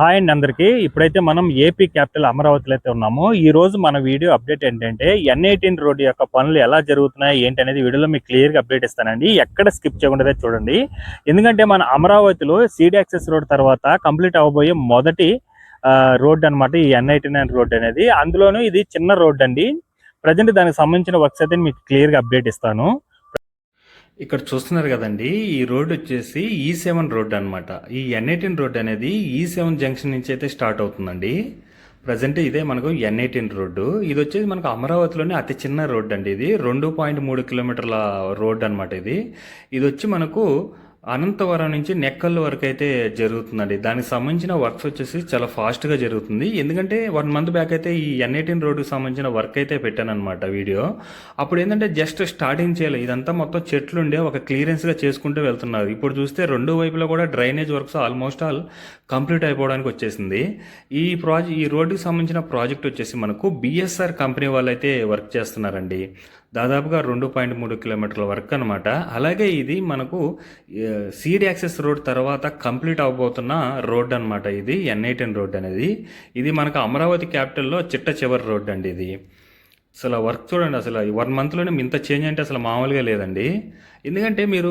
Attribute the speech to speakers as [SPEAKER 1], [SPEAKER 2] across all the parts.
[SPEAKER 1] Hi అండి అందరికీ. ఇప్పుడైతే మనం ఏపీ క్యాపిటల్ అమరావతిలో అయితే ఉన్నాము. ఈ రోజు మన వీడియో అప్డేట్ ఏంటంటే ఎన్ ఎయిటీన్ రోడ్డు యొక్క పనులు ఎలా జరుగుతున్నాయి ఏంటి అనేది వీడియోలో మీకు క్లియర్గా అప్డేట్ ఇస్తానండి. ఎక్కడ స్కిప్ చేయకుండా చూడండి. ఎందుకంటే మన అమరావతిలో సీడీ యాక్సెస్ రోడ్ తర్వాత కంప్లీట్ అవ్వబోయే మొదటి రోడ్ అన్నమాట ఈ ఎన్ ఎయిటీ నైన్ రోడ్ అనేది. అందులోనూ ఇది చిన్న రోడ్ అండి ప్రజెంట్ దానికి సంబంధించిన వర్క్స్ అయితే మీకు క్లియర్గా అప్డేట్ ఇస్తాను. ఇక్కడ చూస్తున్నారు కదండి ఈ రోడ్ వచ్చేసి e ఈ సెవెన్ రోడ్ అనమాట ఈ ఎన్ ఎయిటీన్ రోడ్ అనేది e ఈ సెవెన్ జంక్షన్ నుంచి అయితే స్టార్ట్ అవుతుందండి. ప్రజెంట్ ఇదే మనకు ఎన్ ఎయిటీన్ రోడ్డు. ఇది వచ్చేసి మనకు అమరావతిలోనే అతి చిన్న రోడ్ అండి ఇది. రెండు పాయింట్ మూడు కిలోమీటర్ల రోడ్ అనమాట ఇది. ఇది వచ్చి మనకు అనంతవరం నుంచి నెక్కల్ వరకు అయితే జరుగుతుందండి. దానికి సంబంధించిన వర్క్స్ వచ్చేసి చాలా ఫాస్ట్గా జరుగుతుంది. ఎందుకంటే వన్ మంత్ బ్యాక్ అయితే ఈ ఎన్ ఎయిటీన్ రోడ్డుకి సంబంధించిన వర్క్ అయితే పెట్టాను అనమాట వీడియో. అప్పుడు ఏంటంటే జస్ట్ స్టార్టింగ్ చేయాలి. ఇదంతా మొత్తం చెట్లు ఉండే ఒక క్లియరెన్స్గా చేసుకుంటూ వెళ్తున్నారు. ఇప్పుడు చూస్తే రెండు వైపులా కూడా drainage works almost all complete అయిపోవడానికి వచ్చేసింది. ఈ ప్రాజెక్ట్ ఈ రోడ్డుకి సంబంధించిన ప్రాజెక్ట్ వచ్చేసి మనకు బిఎస్ఆర్ కంపెనీ వాళ్ళు అయితే వర్క్ చేస్తున్నారండి. దాదాపుగా రెండు పాయింట్ మూడు కిలోమీటర్ల వర్క్ అనమాట అలాగే ఇది మనకు సీడ్ యాక్సెస్ రోడ్ తర్వాత కంప్లీట్ అవబోతున్న రోడ్ అనమాట ఇది ఎన్ఐటెన్ రోడ్ అనేది. ఇది మనకు అమరావతి క్యాపిటల్లో చిట్ట చివరి రోడ్ అండి ఇది. అసలు వర్క్ చూడండి అసలు ఈ వన్ మంత్లోనే ఇంత చేంజ్ అంటే అసలు మామూలుగా లేదండి. ఎందుకంటే మీరు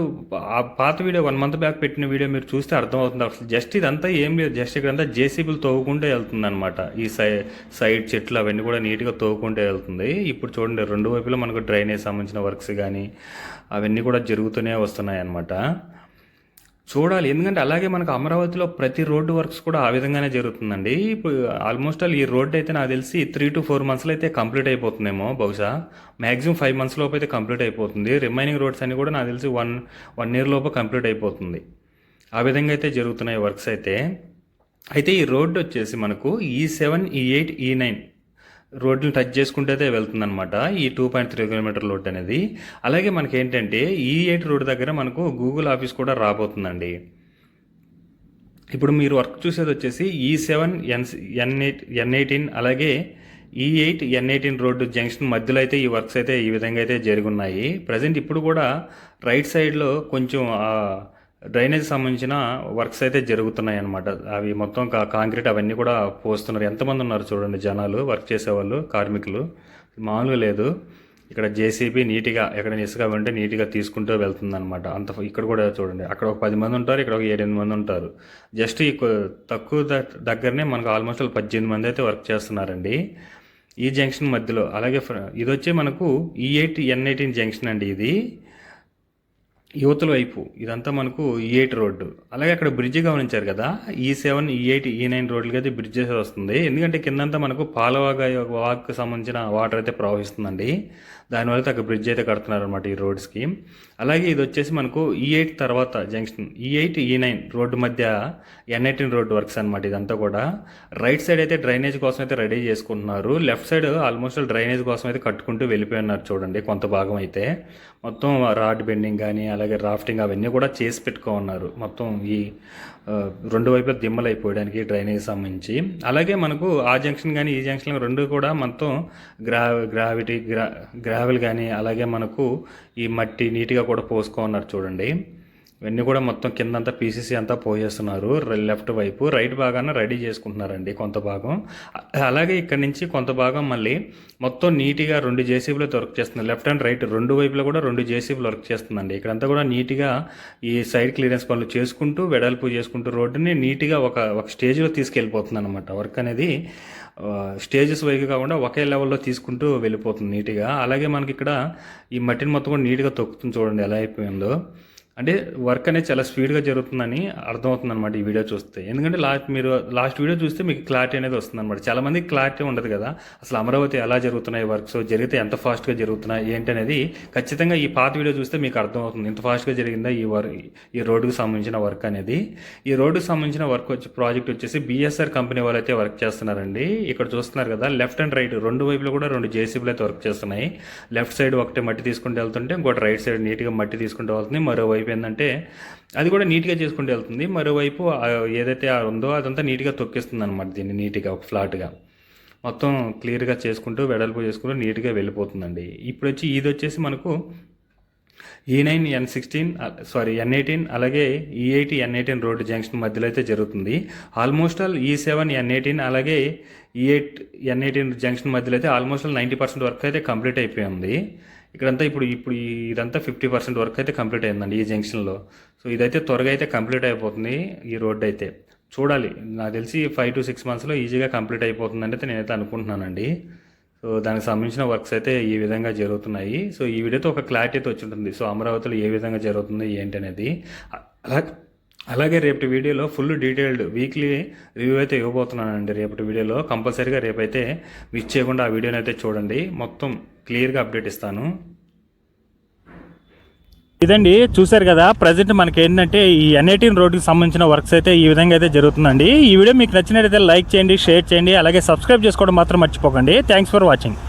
[SPEAKER 1] ఆ పాత వీడియో వన్ మంత్ బ్యాక్ పెట్టిన వీడియో మీరు చూస్తే అర్థమవుతుంది. అసలు జస్ట్ ఇదంతా ఏం లేదు. జస్ట్ ఇక్కడంతా జేసీబీలు తవ్వుకుంటే వెళ్తుంది అనమాట ఈ సై సైడ్ చెట్లు అవన్నీ కూడా నీట్గా తవ్వుకుంటే వెళ్తుంది. ఇప్పుడు చూడండి రెండు వైపులా మనకు డ్రైనేజ్ సంబంధించిన వర్క్స్ కానీ అవన్నీ కూడా జరుగుతూనే వస్తున్నాయి అనమాట చూడాలి. ఎందుకంటే అలాగే మనకు అమరావతిలో ప్రతి రోడ్డు వర్క్స్ కూడా ఆ విధంగానే జరుగుతుందండి. ఇప్పుడు ఆల్మోస్ట్ ఆల్ ఈ రోడ్ అయితే నాకు తెలిసి త్రీ టు ఫోర్ మంత్స్లో అయితే కంప్లీట్ అయిపోతుందేమో బహుశా. మ్యాక్సిమం ఫైవ్ మంత్స్ లోపు అయితే కంప్లీట్ అయిపోతుంది. రిమైనింగ్ రోడ్స్ అన్ని కూడా నాకు తెలిసి వన్ వన్ ఇయర్ లోపు కంప్లీట్ అయిపోతుంది. ఆ విధంగా అయితే జరుగుతున్నాయి వర్క్స్ అయితే. అయితే ఈ రోడ్డు వచ్చేసి మనకు ఈ seven E eight E nine రోడ్ని touch చేసుకుంటే వెళ్తుందనమాట ఈ two point three kilometer road అనేది. అలాగే మనకి ఏంటంటే ఈ ఎయిట్ రోడ్ దగ్గర మనకు గూగుల్ ఆఫీస్ కూడా రాబోతుందండి. ఇప్పుడు మీరు వర్క్ చూసేది వచ్చేసి E seven N N eight N eighteen అలాగే E eight N eighteen road junction మధ్యలో అయితే ఈ వర్క్స్ అయితే ఈ విధంగా అయితే జరుగున్నాయి ప్రజెంట్ ఇప్పుడు కూడా రైట్ సైడ్లో కొంచెం డ్రైనేజ్ సంబంధించిన వర్క్స్ అయితే జరుగుతున్నాయి అనమాట అవి మొత్తం కాంక్రీట్ అవన్నీ కూడా పోస్తున్నారు. ఎంతమంది ఉన్నారు చూడండి జనాలు వర్క్ చేసేవాళ్ళు కార్మికులు? మామూలుగా లేదు. ఇక్కడ జేసీబీ నీట్గా ఎక్కడ ఇసుక ఉంటే నీట్గా తీసుకుంటూ వెళ్తుంది అనమాట అంత ఇక్కడ కూడా చూడండి. అక్కడ ఒక పది మంది ఉంటారు ఇక్కడ ఒక ఏడెనిమిది మంది ఉంటారు. జస్ట్ ఈ తక్కువ దగ్గరనే మనకు ఆల్మోస్ట్ పద్దెనిమిది మంది అయితే వర్క్ చేస్తున్నారండి. ఈ జంక్షన్ మధ్యలో అలాగే ఫ్ర- ఇది వచ్చి మనకు ఈ ఎయిట్ ఎన్ ఎయిటీన్ జంక్షన్ అండి ఇది. యువతల వైపు ఇదంతా మనకు e ఈ ఎయిట్ రోడ్డు. అలాగే అక్కడ బ్రిడ్జి గమనించారు కదా e e E seven E eight E nine రోడ్లకి అయితే బ్రిడ్జ్ వస్తుంది. ఎందుకంటే కిందంతా మనకు పాలవాగ వాక్కు సంబంధించిన వాటర్ అయితే ప్రవహిస్తుందండి. దానివల్ల అయితే బ్రిడ్జ్ అయితే కడుతున్నారు అనమాట ఈ రోడ్స్కి అలాగే ఇది వచ్చేసి మనకు e ఈ ఎయిట్ తర్వాత junction E eight E nine road మధ్య ఎన్ ఎయిటీన్ రోడ్ వర్క్స్ అనమాట ఇదంతా కూడా. రైట్ సైడ్ అయితే డ్రైనేజ్ కోసం అయితే రెడీ చేసుకుంటున్నారు. లెఫ్ట్ సైడ్ ఆల్మోస్ట్ డ్రైనేజ్ కోసం అయితే కట్టుకుంటూ వెళ్ళిపోయి ఉన్నారు చూడండి కొంత భాగం అయితే. మొత్తం రాడ్ బెండింగ్ కానీ అలాగే రాఫ్టింగ్ అవన్నీ కూడా చేసి పెట్టుకో ఉన్నారు. మొత్తం ఈ రెండు వైపులా దిమ్మలు అయిపోయడానికి డ్రైనేజ్ సంబంధించి. అలాగే మనకు ఆ జంక్షన్ కానీ ఈ జంక్షన్ రెండు కూడా మొత్తం గ్రా గ్రావిటీ గ్రా గ్రావెల్ కానీ అలాగే మనకు ఈ మట్టి నీట్గా కూడా పోసుకో ఉన్నారు చూడండి. ఇవన్నీ కూడా మొత్తం కిందంతా పీసీసీ అంతా పోయేస్తున్నారు. లెఫ్ట్ వైపు. రైట్ భాగాన రెడీ చేసుకుంటున్నారండి కొంత భాగం. అలాగే ఇక్కడ నుంచి కొంత భాగం మళ్ళీ మొత్తం నీట్గా రెండు జేసీబీలో వర్క్ చేస్తుంది లెఫ్ట్ అండ్ రైట్ రెండు వైపులో కూడా రెండు జేసీబీలు వర్క్ చేస్తుందండి. ఇక్కడంతా కూడా నీట్గా ఈ సైడ్ క్లియరెన్స్ పనులు చేసుకుంటూ వెడల్పు చేసుకుంటూ రోడ్డుని నీట్గా ఒక ఒక స్టేజ్లో తీసుకెళ్ళిపోతుంది అనమాట వర్క్ అనేది స్టేజెస్ వైపు కాకుండా ఒకే లెవెల్లో తీసుకుంటూ వెళ్ళిపోతుంది నీట్గా. అలాగే మనకి ఇక్కడ ఈ మట్టిని మొత్తం కూడా నీట్గా తొక్కుతుంది చూడండి ఎలా అయిపోయిందో. అంటే వర్క్ అనేది చాలా స్పీడ్గా జరుగుతుందని అర్థమవుతుంది అనమాట ఈ వీడియో చూస్తే. ఎందుకంటే లాస్ట్ మీరు లాస్ట్ వీడియో చూస్తే మీకు క్లారిటీ అనేది వస్తుంది అనమాట చాలామందికి క్లారిటీ ఉండదు కదా. అసలు అమరావతి ఎలా జరుగుతున్నాయి వర్క్స్ జరిగితే ఎంత ఫాస్ట్గా జరుగుతున్నాయి? ఏంటి అనేది ఖచ్చితంగా ఈ పాత వీడియో చూస్తే మీకు అర్థమవుతుంది. ఇంత ఫాస్ట్గా జరిగిందా ఈ వర్క్ ఈ రోడ్డుకు సంబంధించిన వర్క్ అనేది? ఈ రోడ్డుకు సంబంధించిన వర్క్ వచ్చి ప్రాజెక్ట్ వచ్చేసి బిఎస్ఆర్ కంపెనీ వాళ్ళు అయితే వర్క్ చేస్తున్నారండి. ఇక్కడ చూస్తున్నారు కదా లెఫ్ట్ అండ్ రైట్ రెండు వైపులు కూడా రెండు జేసీబీలు అయితే వర్క్ చేస్తున్నాయి. లెఫ్ట్ సైడ్ ఒకటి మట్టి తీసుకుంటూ వెళ్తుంటే ఇంకోటి రైట్ సైడ్ నీట్గా మట్టి తీసుకుంటూ వెళ్తుంది. మరోవైపు అయిపోయిందంటే అది కూడా నీట్గా చేసుకుంటూ వెళ్తుంది. మరోవైపు ఏదైతే ఆ ఉందో అదంతా నీట్గా తొక్కిస్తుంది అనమాట దీన్ని నీట్గా ఒక ఫ్లాట్గా. మొత్తం క్లియర్గా చేసుకుంటూ వెడల్పు చేసుకుంటూ నీట్గా వెళ్ళిపోతుందండి. ఇప్పుడు వచ్చి ఇది వచ్చేసి మనకు E nine N sixteen sorry N eighteen అలాగే E eighty N eighteen road junction మధ్యలో అయితే జరుగుతుంది. Almost all E seven N eighteen అలాగే E eight N eighteen junction మధ్యలో అయితే almost all ninety percent work అయితే కంప్లీట్ అయిపోయింది. ఇక్కడంతా ఇప్పుడు ఇప్పుడు ఇదంతా ఫిఫ్టీ పర్సెంట్ వర్క్ అయితే కంప్లీట్ అయిందండి ఈ జంక్షన్లో. సో ఇదైతే త్వరగా అయితే కంప్లీట్ అయిపోతుంది ఈ రోడ్ అయితే. చూడాలి నాకు తెలిసి ఫైవ్ టు సిక్స్ మంత్స్లో ఈజీగా కంప్లీట్ అయిపోతుందని అయితే నేనైతే అనుకుంటున్నానండి. సో దానికి సంబంధించిన వర్క్స్ అయితే ఈ విధంగా జరుగుతున్నాయి. సో ఈ వీడియోతో ఒక క్లారిటీ అయితే వచ్చి ఉంటుంది. సో అమరావతిలో ఏ విధంగా జరుగుతుంది ఏంటి అనేది. అలా అలాగే రేపటి వీడియోలో ఫుల్ డీటెయిల్డ్ వీక్లీ రివ్యూ అయితే ఇవ్వబోతున్నానండి. రేపటి వీడియోలో కంపల్సరీగా రేపైతే మిస్ చేయకుండా ఆ వీడియోని అయితే చూడండి. మొత్తం క్లియర్గా అప్డేట్ ఇస్తాను. ఇదండి చూశారు కదా ప్రజెంట్ మనకి ఏంటంటే ఈ ఎన్ ఎయిటీన్ రోడ్కి సంబంధించిన వర్క్స్ అయితే ఈ విధంగా అయితే జరుగుతుందండి. ఈ వీడియో మీకు నచ్చినట్లయితే లైక్ చేయండి షేర్ చేయండి అలాగే సబ్స్క్రైబ్ చేసుకోవడం మాత్రం మర్చిపోకండి. Thanks for watching